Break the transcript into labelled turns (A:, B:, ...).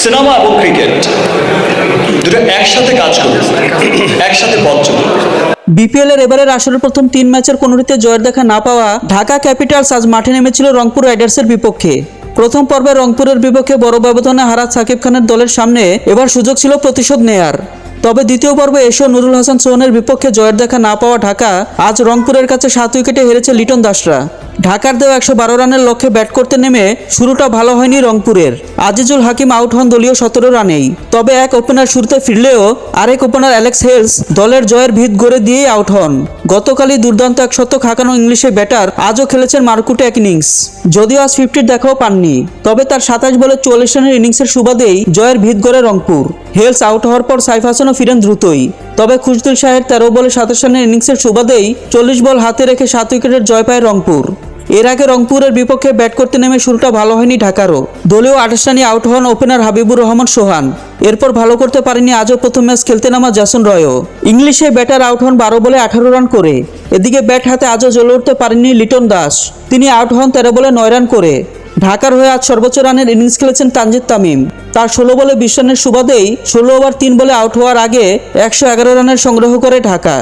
A: Cinema এবং cricket দুটো একসাথে কাজ করবে, একসাথে পথ চলবে।
B: বিপিএল এর এবারের আসরের প্রথম তিন ম্যাচের কোনোটিতে জয়ের দেখা না পাওয়া ঢাকা ক্যাপিটালস আজ মাঠে নেমেছিল রংপুর রাইডার্সের বিপক্ষে। প্রথম পর্বে রংপুরের বিপক্ষে বড় ব্যবধানে হারা সাকিব খানের দলের সামনে এবার সুযোগ ছিল প্রতিশোধ নেয়ার। তবে দ্বিতীয় পর্বে এসেও নুরুল হাসান সোহানের বিপক্ষে জয়ের দেখা না পাওয়া ঢাকা আজ রংপুরের কাছে সাত উইকেটে হেরেছে লিটন দাসরা। ঢাকার দেওয়া একশো বারো রানের লক্ষ্যে ব্যাট করতে নেমে শুরুটা ভালো হয়নি রংপুরের। আজিজুল হাকিম আউট হন দলীয় সতেরো রানেই। তবে এক ওপেনার শুরুতে ফিরলেও আরেক ওপেনার অ্যালেক্স হেলস দলের জয়ের ভিত গড়ে দিয়েই আউট হন। গতকালই দুর্দান্ত এক শতক হাঁকানো ইংলিশে ব্যাটার আজও খেলেছেন মারকুটে এক ইনিংস। যদিও আজ ফিফটির দেখাও পাননি, তবে তার সাতাশ বলে চল্লিশ রানের ইনিংসের সুবাদেই জয়ের ভিত গড়ে রংপুর। হেলস আউট হওয়ার পর সাইফ হাসানও ফিরেন দ্রুতই। তবে খুশদুল শাহের তেরো বলে সাতাশ রানের ইনিংসের সুবাদেই চল্লিশ বল হাতে রেখে সাত উইকেটের জয় পায় রংপুর। এর আগে রংপুরের বিপক্ষে ব্যাট করতে নেমে শুরুটা ভালো হয়নি ঢাকারও। দলীয় আঠাশ রানে আউট হন ওপেনার হাবিবুর রহমান সোহান। এরপর ভালো করতে পারেনি আজও প্রথম ম্যাচ খেলতে নামা জাসন রয়ও। ইংলিশে ব্যাটার আউট হন বারো বলে আঠারো রান করে। এদিকে ব্যাট হাতে আজও জ্বলে উঠতে পারেননি লিটন দাস। তিনি আউট হন তেরো বলে নয় রান করে। ঢাকার হয়ে আজ সর্বোচ্চ রানের ইনিংস খেলেছেন তানজিদ তামিম। তার ষোলো বলে বিশ রানের সুবাদেই ষোলো ওভার, তিন বলে আউট হওয়ার আগে একশো এগারো রানের সংগ্রহ করে ঢাকা।